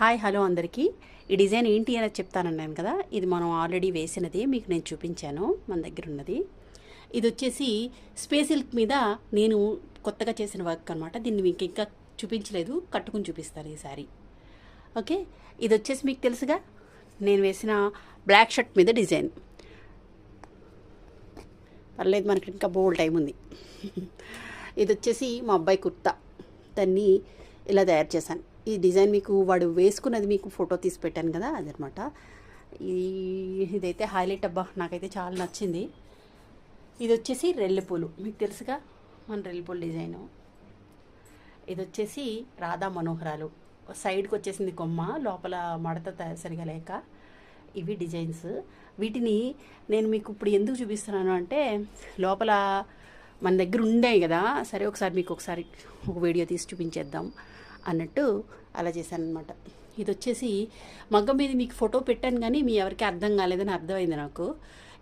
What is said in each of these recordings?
Hi hello అందరికీ. ఈ design ఏంటి అనేది చెప్తానన్నాను కదా. ఇది మనం ఆల్రెడీ వేసినది మీకు నేను చూపించాను మన దగ్గర ఉన్నది. ఇది వచ్చేసి స్పేస్ సిల్క్ మీద నేను కొత్తగా చేసిన వర్క్ అనమాట దీన్ని మీకు ఇంకా చూపించలేదు కట్టుకుని చూపిస్తాను ఈ సారీ. ఓకే? ఇది వచ్చేసి మీకు తెలుసుగా నేను వేసిన బ్లాక్ షర్ట్ మీద డిజైన్. పర్లేదు మనకి ఇంకా బోల్ టైం ఉంది. ఇది వచ్చేసి మా అబ్బాయి కుర్తా. దాన్ని ఇలా తయారు చేశాను. ఈ డిజైన్ మీకు వాడు వేసుకున్నది మీకు ఫోటో తీసి పెట్టాను కదా అదనమాట. ఈ ఇదైతే హైలైట్ అబ్బా నాకైతే చాలా నచ్చింది. ఇది వచ్చేసి రెల్లెపూలు మీకు తెలుసుగా మన రెల్లెపూలు డిజైను. ఇది వచ్చేసి రాధా మనోహరాలు. సైడ్కి వచ్చేసింది కొమ్మ లోపల మడత త- సరిగా లేక ఇవి డిజైన్స్. వీటిని నేను మీకు ఇప్పుడు ఎందుకు చూపిస్తున్నాను అంటే లోపల మన దగ్గర ఉండేవి కదా సరే ఒకసారి మీకు ఒకసారి ఒక వీడియో తీసి చూపించేద్దాం. అన్నట్టు అలా చేశాను అనమాట ఇది వచ్చేసి మగ్గం మీద మీకు ఫోటో పెట్టాను కానీ మీ ఎవరికి అర్థం కాలేదని అర్థమైంది నాకు.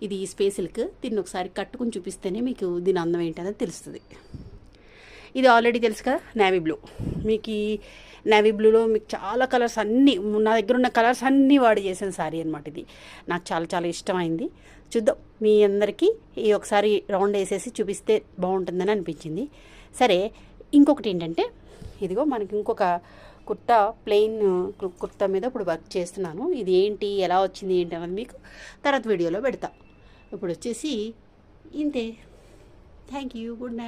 ఇది స్పేసిల్క్ దీన్ని ఒకసారి కట్టుకుని చూపిస్తేనే మీకు దీని అందం ఏంటనేది తెలుస్తుంది. ఇది ఆల్రెడీ తెలుసు కదా నేవీ బ్లూ. మీకు ఈ నేవీ బ్లూలో మీకు చాలా కలర్స్ అన్నీ నా దగ్గర ఉన్న కలర్స్ అన్నీ వాడి చేసిన శారీ అనమాట ఇది. నాకు చాలా చాలా ఇష్టమైంది. చూద్దాం మీ అందరికీ ఈ ఒకసారి రౌండ్ వేసేసి చూపిస్తే బాగుంటుందని అనిపించింది. సరే ఇంకొకటి ఏంటంటే ఇదిగో మనకి ఇంకొక కుర్తా ప్లెయిన్ కుర్తా మీద ఇప్పుడు వర్క్ చేస్తున్నాను. ఇది ఏంటి ఎలా వచ్చింది ఏంటి అన్నది మీకు తర్వాత వీడియోలో పెడతా. ఇప్పుడు వచ్చేసి ఇంతే. Thank you good night